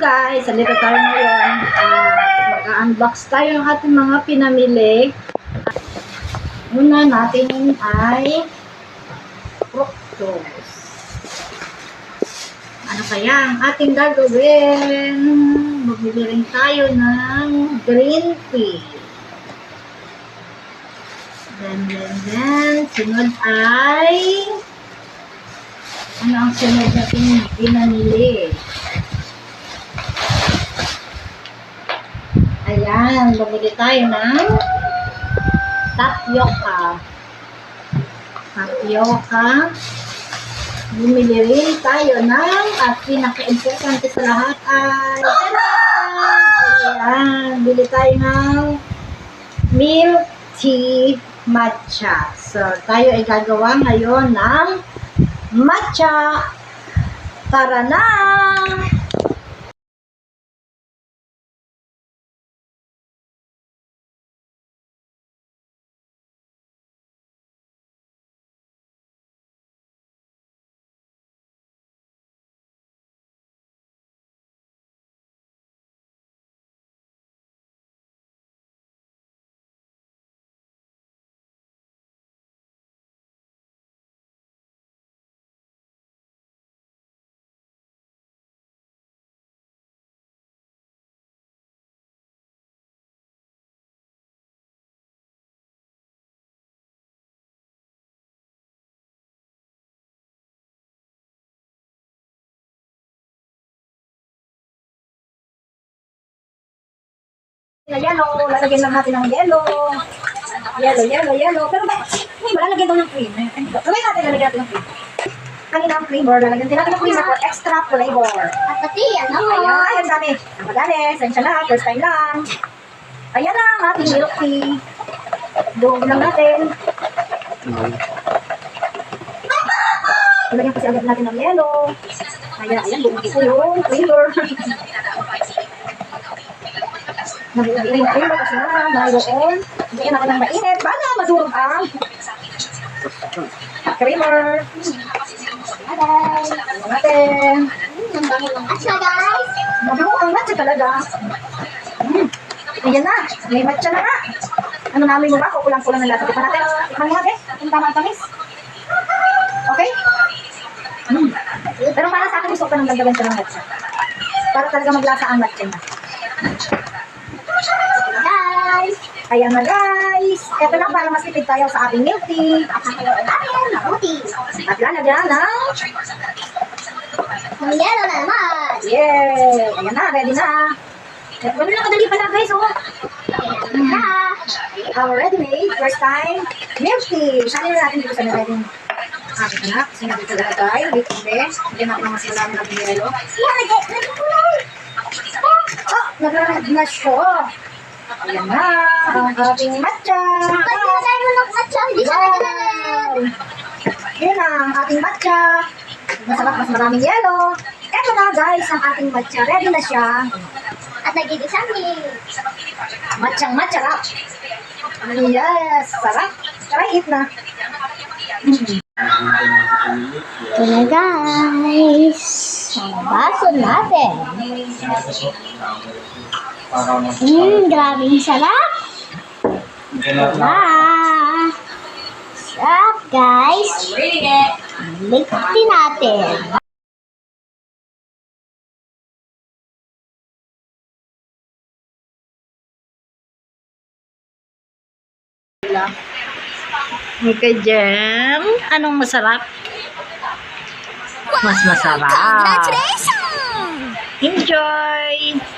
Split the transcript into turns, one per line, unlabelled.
guys, andito tayo ngayon. Uh, Mag-unbox tayo ng ating mga pinamili. Una natin ay fructose. Ano kaya ang ating gagawin? Magbili rin tayo ng green tea. Then, then, then, sunod ay ano ang sunod natin pinamili? Ayan, bumili tayo ng tapioca. Tapioca. Bumili rin tayo ng at pinaka-importante sa lahat ay! Ayan, bili tayo ng milk tea matcha. So, tayo ay gagawa ngayon ng matcha. Tara na! Na yellow, lalagyan lang natin ng yellow. Yellow, yellow, yellow. Pero ba, hindi ba lalagyan daw ng cream? Gawin natin lalagyan natin ng cream. Kanina ang creamer, lalagyan din natin ng creamer for extra flavor.
At pati, ano?
Ayan, ay, ang dami. Ang madami, sensya na, first time lang. Ayan na ang ating milk tea. Doon lang natin. Lalagyan kasi agad natin ng yellow. Ayan, ayan, bumili ko yung flavor. Nag-iing flavor kasi na. Hindi natin ng mainit. Bala, madurog ang creamer.
Bye-bye.
Ayan natin.
Hmm, ang dami ng matcha, guys.
Mabigo ang matcha talaga. Mm. Ayan na. May matcha na nga. Ano namin mo ba? Kukulang-kulang ng lasa. Tikman natin. Mo nga, Bes. Yung tama ang tamis. Okay? Mm. Pero para sa akin, gusto ko pa nang dagdagan sa ng matcha. Para talaga maglasa ang matcha na.
Guys.
Ayan na guys. Ito na para mas tipid tayo sa ating milk tea.
At nakalawa natin, mabuti.
At lalagyan ng...
Yellow na naman.
Yay! Ayan na, ready na. Ito na kadali pala guys, oh.
Na.
Our ready-made, first time, milk tea. Sali na natin dito sa ready. Ah, ito na. Kasi natin talaga tayo. Wait, hindi. Hindi na ako mas wala mo ng yelo.
Lagi kulay.
Oh, nagrarag na siya. Ayan na, ang ating matcha.
Pag nilagay mo ng matcha, hindi siya naglalagay.
Yun na, ang ating matcha. Masarap, mas maraming yelo. Ito na guys, ang ating matcha. Ready na siya.
At nagiging something.
Matchang matcha rap. Yes, sarap. Try it na.
Ito na, guys. Ang baso natin. Hmm, grabe sarap. Ah. Sarap, guys. Ligtin natin.
Mika Jem, anong masarap? Mas masarap.
Congratulations!
Enjoy!